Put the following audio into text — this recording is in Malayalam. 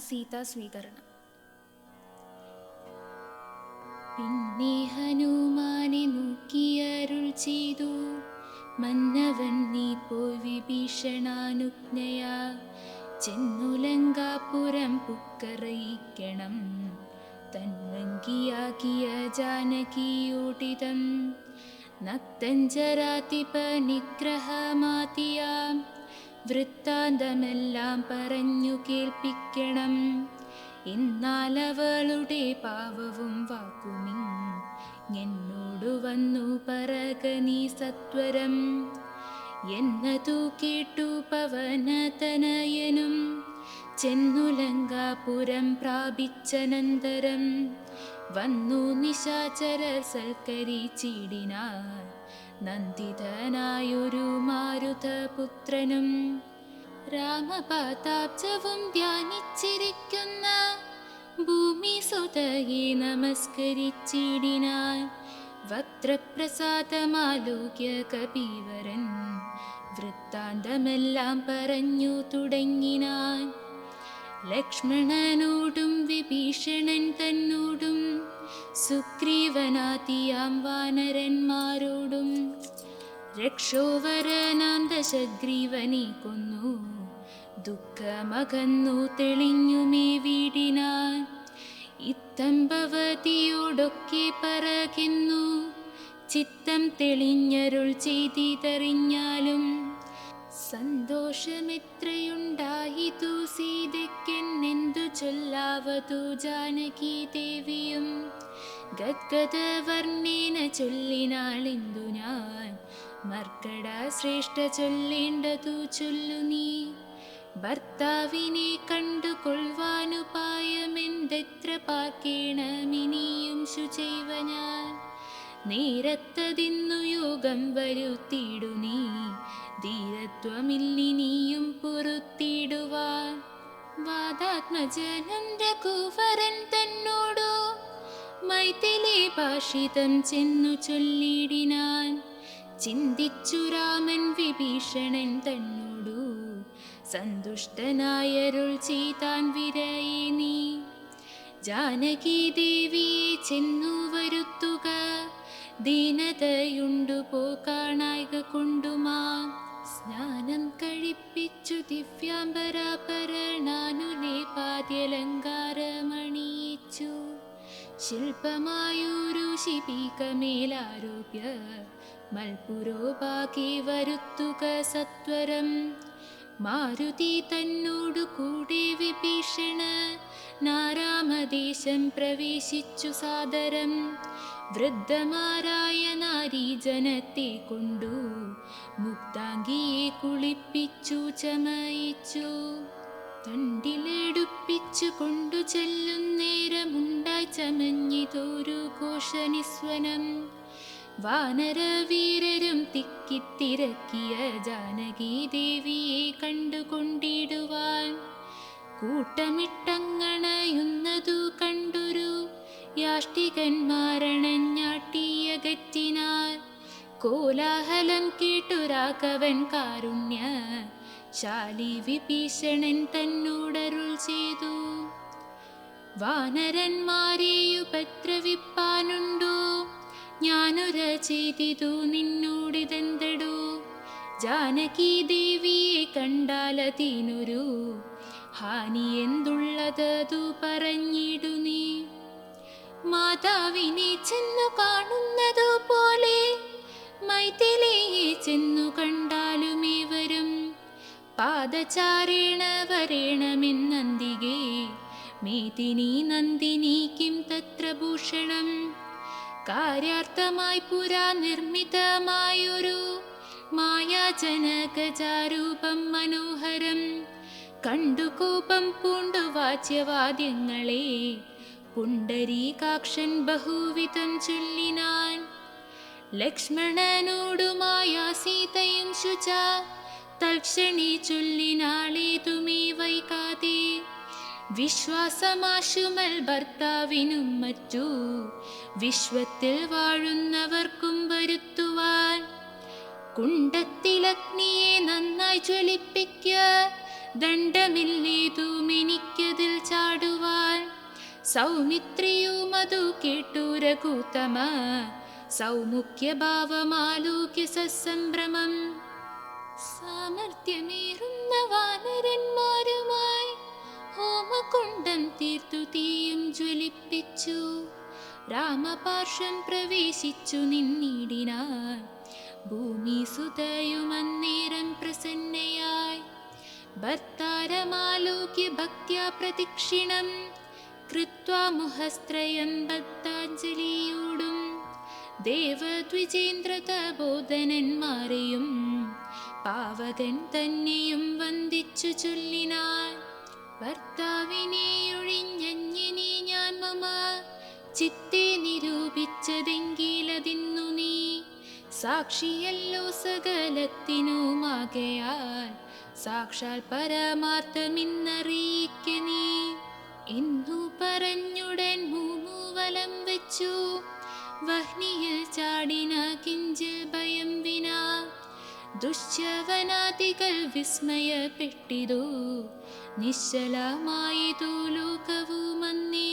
സീതാ സ്വീകരണം. പിന്നെ ഹനുമാനെ നോക്കിയരുൾ ചെയ്തു. മന്നവൻ നീ പോയി വിഭീഷണാനുജ്ഞയാ. ചെന്നുലങ്കാപുരം പുക്കറയിക്കണം. തന്വങ്കിയാക്കിയ ജാനകിയോടിതം. നക്തഞ്ചരാതിപ നിഗ്രഹമാതിയാം. വൃത്താന്തമെല്ലാം പറഞ്ഞു കേൾപ്പിക്കണം. എന്നാലവളുടെ പാവവും വാക്കുമിങ് എന്നോടു വന്നു പറക നീ സത്വരം. എന്നതു കേട്ടു പവനതനയനും ചെന്നുലങ്കാപുരം പ്രാപിച്ചനന്തരം. വന്നു നിശാചര സൽക്കരിച്ചിടിനാൻ നന്ദിതനായൊരു മാരുതപുത്രനും രാമപാതാബ്ജവും ധ്യാനിച്ചിരിക്കുന്ന ഭൂമി സുതയെ നമസ്കരിച്ചിടിനാൽ വക്രപ്രസാദമാലോക്യ കപീവരൻ വൃത്താന്തമെല്ലാം പറഞ്ഞു തുടങ്ങിനാൻ ലക്ഷ്മണനോടും വിഭീഷണൻ തന്നോടും സുഗ്രീവനാതിയാം വാനരന്മാരോടും. രക്ഷോവരനാം ദശഗ്രീവനെ കൊന്നു. ദുഃഖമകന്നു തെളിഞ്ഞുമേ വീടിനാൻ ഇത്തമ്പവതിയോടൊക്കെ പറകുന്നു. ചിത്തം തെളിഞ്ഞരുൾ ചെയ്തിതറിഞ്ഞാലും സന്തോഷമെത്രയുണ്ടായിതു സീതയ്ക്കെന്നെന്തു ചൊല്ലാവതു ജാനകി ദേവിയും ചൊല്ലിനാളിന്തു ചൊല്ലിനാളെന്തു ഞാൻ. മർക്കട ശ്രേഷ്ഠ ചൊല്ലേണ്ടതു ചൊല്ലു നീ. ഭർത്താവിനെ കണ്ടുകൊള്ളുവാനുപായമെന്തെത്ര പാർക്കേണമിനിയും ശുചൈവ ഞാൻ. നേരത്തതിന്നു യോഗം വരുത്തിയിടു നീ. ധീരത്വമില്ലിനിയും പൊറുത്തിയിടുവാൻ. വാദാത്മജനം രഘുവരൻ തന്നോടോ മൈഥിലി ഭാഷിതം ചെന്നു ചൊല്ലിടിനാൻ. ചിന്തിച്ചു രാമൻ വിഭീഷണൻ തന്നോടു. സന്തുഷ്ടനായരുൾ ചെയ്താൻ വിരയെ നീ. ജാനകി ദേവിയെ ചെന്നു വരുത്തുക. ദീനതയുണ്ടു പോകാണായക കൊണ്ടുമാ സ്നാനം കഴിപ്പിച്ചു ദിവ്യാംബരാഭരണാനുലേപാദ്യലങ്കാരമണിയിച്ചു ശില്പമായൊരു മൽപുരോപാകി മൽപുരോപാകെ വരുത്തുക സത്വരം. മാരുതി തന്നോടു കൂടെ വിഭീഷണ നാരാമദേശം പ്രവേശിച്ചു സാദരം. വൃദ്ധമാരായ നാരീജനത്തെ കൊണ്ടു മുക്താംഗിയെ കുളിപ്പിച്ചു ചമയിച്ചു. തണ്ടിലെടുപ്പിച്ചു കൊണ്ടു ചെല്ലുന്നേരമുണ്ടായി ചമഞ്ഞിതൊരു ഘോഷനിസ്വനം. വാനരവീരരും തിക്കിത്തിരക്കിയ ജാനകി ദേവിയെ കണ്ടുകൊണ്ടിടുവാൻ കൂട്ടമിട്ടങ്ങണയുന്നതു കണ്ടൊരു യാഷ്ടികന്മാരണഞ്ഞാട്ടിയകറ്റിനാൽ കോലാഹലം കേട്ടു രാഘവൻ കാരുണ്യ ശാലി വിഭീഷണൻ തന്നോടരുൾ ചെയ്തു. വാനരന്മാരെ ഉപദ്രവിപ്പാനുണ്ടോ ഞാനൊര ചെയ്തിതു നിന്നോടിതെന്തടോ? ജാനകി ദേവിയെ കണ്ടാലതീനൊരു ഹാനി എന്തുള്ളതതു പറഞ്ഞിടു നീ. മാതാവിനെ ചെന്നു കാണുന്നതു പോലെ മൈഥിലിയെ ചെന്നു വരും പാദചാരേണ വരേണമെന്നന്തികേ? മേദിനി നന്ദിനി കിം തത്ര ഭൂഷണം കാര്യാർത്ഥമായി പുരാ നിർമ്മിതമായൊരു മായാജനകജാരൂപം മനോഹരം. കണ്ടു കോപം പൂണ്ടു വാച്യവാദ്യങ്ങളെ. പുണ്ടരീകാക്ഷൻ ബഹുവിധം ചൊല്ലിനാൻ. ലക്ഷ്മണനോടുമായ സീതയും ശുച തൽക്ഷണി ചൊല്ലിനാളേതുമേ വൈകാതെ. വിശ്വാസമാശുമൽ ഭർത്താവിനും മറ്റു. വിശ്വത്തിൽ വാഴുന്നവർക്കും വരുത്തുവാൻ. കുണ്ടത്തിലഗ്നിയെ നന്നായി ജ്വലിപ്പിക്ക. ദണ്ഡമില്ലേതുമെനിക്കതിൽ ചാടുവാൻ. സൗമിത്രിയും അതു കേട്ടു രഘുത്തമ. സൗമുഖ്യഭാവമാലോക്യ സസംഭ്രമം സാമർഥ്യമേറുന്ന വാനരന്മാരുമായി ഹോമകുണ്ടം തീർത്തു തീയും ജ്വലിപ്പിച്ചു. രാമപാർശ്വം പ്രവേശിച്ചു നിന്നിടിനാൻ ഭൂമി സുതയുമന്നേരം പ്രസന്നയായി. ഭർത്താരമാലോക്യ ഭക്ത്യാ പ്രദക്ഷിണം. കൃത്വാ മുഹസ്ത്രയം ബദ്ധാഞ്ജലിയോടും ദേവദ്വിജേന്ദ്രതബോധനന്മാരെയും പാവകൻ തന്നെയും വന്ദിച്ചു ചൊല്ലിനാൻ ഭർത്താവിനെ ഒഴിഞ്ഞഞ്ഞിനി ഞാൻ മമ. ചിത്തെ നിരൂപിച്ചതെങ്കിലതിന്നു നീ. സാക്ഷിയല്ലോ സകലത്തിനുമാകയാൽ. സാക്ഷാൽ പരമാർത്ഥമിന്നറിയിക്ക നീ. ഇന്നു പറഞ്ഞുടൻ മൂമൂവലം വെച്ചു. വഹ്നിയിൽ ചാടിന കിഞ്ചിൽ ഭയം വിനാ. ुश्यवनादिकविस्मय पो ಲೋಕವು ಮನ್ನಿ